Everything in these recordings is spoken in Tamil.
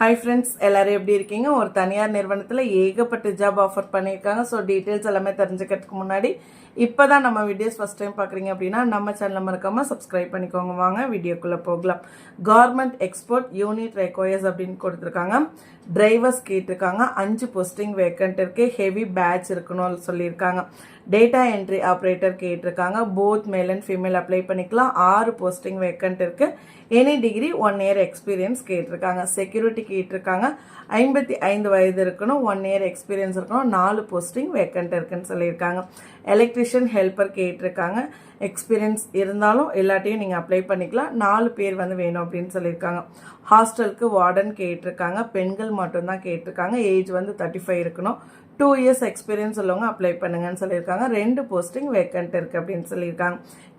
ஹாய் ஃப்ரெண்ட்ஸ் எல்லோரும் எப்படி இருக்கீங்க? ஒரு தனியார் நிறுவனத்தில் ஏகப்பட்ட ஜாப் ஆஃபர் பண்ணியிருக்காங்க. ஸோ டீட்டெயில்ஸ் எல்லாமே தெரிஞ்சுக்கிறதுக்கு முன்னாடி இப்போ தான் நம்ம வீடியோஸ் ஃபஸ்ட் டைம் பார்க்குறீங்க அப்படின்னா நம்ம சேனலை மறக்காமல் சப்ஸ்கிரைப் பண்ணிக்கோங்க. வாங்க வீடியோக்குள்ளே போகலாம். கவர்மெண்ட் எக்ஸ்போர்ட் யூனிட் ரெக்வயர்ஸ் அப்படின்னு கொடுத்துருக்காங்க. டிரைவர்ஸ் கேட்டிருக்காங்க. அஞ்சு போஸ்டிங் வேக்கண்ட் இருக்கு. ஹெவி பேட்ச் இருக்கணும்னு சொல்லியிருக்காங்க. டேட்டா என்ட்ரி ஆப்ரேட்டர் கேட்டிருக்காங்க. Both male and female apply பண்ணிக்கலாம். ஆறு போஸ்டிங் வேக்கண்ட் இருக்கு. Any degree one year experience கேட்டிருக்காங்க. செக்யூரிட்டி கேட்டிருக்காங்க. ஐம்பத்தி ஐந்து வயது இருக்கணும் ஒன் இயர் எக்ஸ்பீரியன்ஸ் இருக்கணும் நாலு போஸ்டிங் வேக்கண்ட் இருக்குன்னு சொல்லியிருக்காங்க. எலக்ட்ரிஷியன் ஹெல்ப்பர் கேட்டிருக்காங்க. எக்ஸ்பீரியன்ஸ் இருந்தாலும் எல்லாத்தையும் நீங்கள் அப்ளை பண்ணிக்கலாம். நாலு பேர் வந்து வேணும் அப்படின்னு சொல்லியிருக்காங்க. ஹாஸ்டலுக்கு வார்டன் கேட்டிருக்காங்க. பெண்கள் மட்டும்தான் கேட்டிருக்காங்க. ஏஜ் வந்து தேர்ட்டி ஃபைவ் இருக்கணும். டூ இயர்ஸ் எக்ஸ்பீரியன்ஸ் உள்ளவங்க அப்ளை பண்ணுங்கன்னு சொல்லியிருக்காங்க. ரெண்டு போஸ்டிங் வேக்கண்ட் இருக்குது அப்படின்னு சொல்லியிருக்காங்க.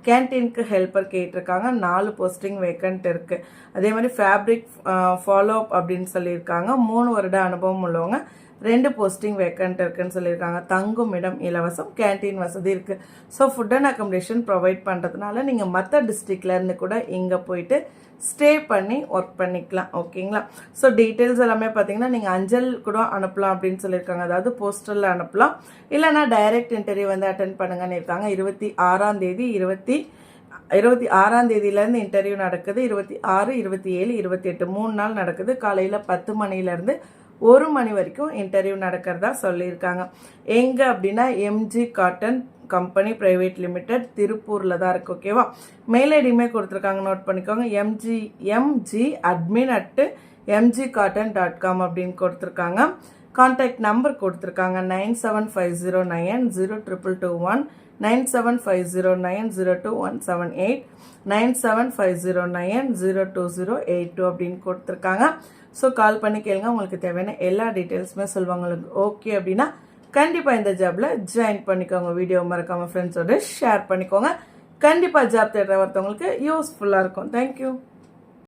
கேன்டீனுக்கு ஹெல்ப்பர் கேட்டிருக்காங்க. நாலு போஸ்டிங் வேக்கண்ட் இருக்குது அதே மாதிரி ஃபேப்ரிக் ஃபாலோ அப் அப்படின்னு சொல்லியிருக்காங்க. மூணு வருட அனுபவம் உள்ளவங்க ரெண்டு போஸ்டிங் வேக்கண்ட் இருக்குன்னு சொல்லியிருக்காங்க. தங்கும் இடம் இலவசம். கேன்டீன் வசதி இருக்குது so food and accommodation provide பண்ணுறதுனால நீங்கள் மற்ற டிஸ்ட்ரிக்ட்லேருந்து கூட இங்கே போயிட்டு ஸ்டே பண்ணி ஒர்க் பண்ணிக்கலாம். ஓகேங்களா ஸோ டீட்டெயில்ஸ் எல்லாமே பார்த்தீங்கன்னா நீங்கள் அஞ்சல் கூட அனுப்பலாம் அப்படின்னு சொல்லியிருக்காங்க. அதாவது போஸ்டலில் அனுப்பலாம். இல்லைனா டைரக்ட் இன்டர்வியூ வந்து அட்டன் பண்ணுங்கன்னு இருக்காங்க. இருபத்தி ஆறாம் தேதி இருபத்தி இருபத்தி ஆறாம் தேதியிலேருந்து இன்டர்வியூ நடக்குது. இருபத்தி ஆறு இருபத்தி ஏழு இருபத்தி எட்டு மூணு நாள் நடக்குது. காலையில் பத்து மணிலேருந்து ஒரு மணி வரைக்கும் இன்டர்வியூ நடக்கிறதா சொல்லியிருக்காங்க. எங்கே அப்படின்னா MG cotton company private limited திருப்பூரில் தான் இருக்குது ஓகேவா மெயில் ஐடியுமே கொடுத்துருக்காங்க நோட் பண்ணிக்கோங்க. MG MG admin at MG cotton dot com அப்படின்னு கொடுத்துருக்காங்க. கான்டாக்ட் நம்பர் கொடுத்துருக்காங்க nine seven five zero nine zero triple two one nine seven five zero nine zero two one seven eight nine seven five zero nine zero two zero eight two அப்படின்னு கொடுத்துருக்காங்க. ஸோ கால் பண்ணி கேளுங்க. உங்களுக்கு தேவையான எல்லா டீட்டெயில்ஸுமே சொல்லுவாங்க. உங்களுக்கு ஓகே அப்படின்னா கண்டிப்பாக இந்த ஜாப்பில் ஜாயின் பண்ணிக்கோங்க. வீடியோ மறக்காமல் ஃப்ரெண்ட்ஸோட ஷேர் பண்ணிக்கோங்க. கண்டிப்பாக ஜாப் தேடுற ஒருத்தவங்களுக்கு யூஸ்ஃபுல்லாக இருக்கும். தேங்க்யூ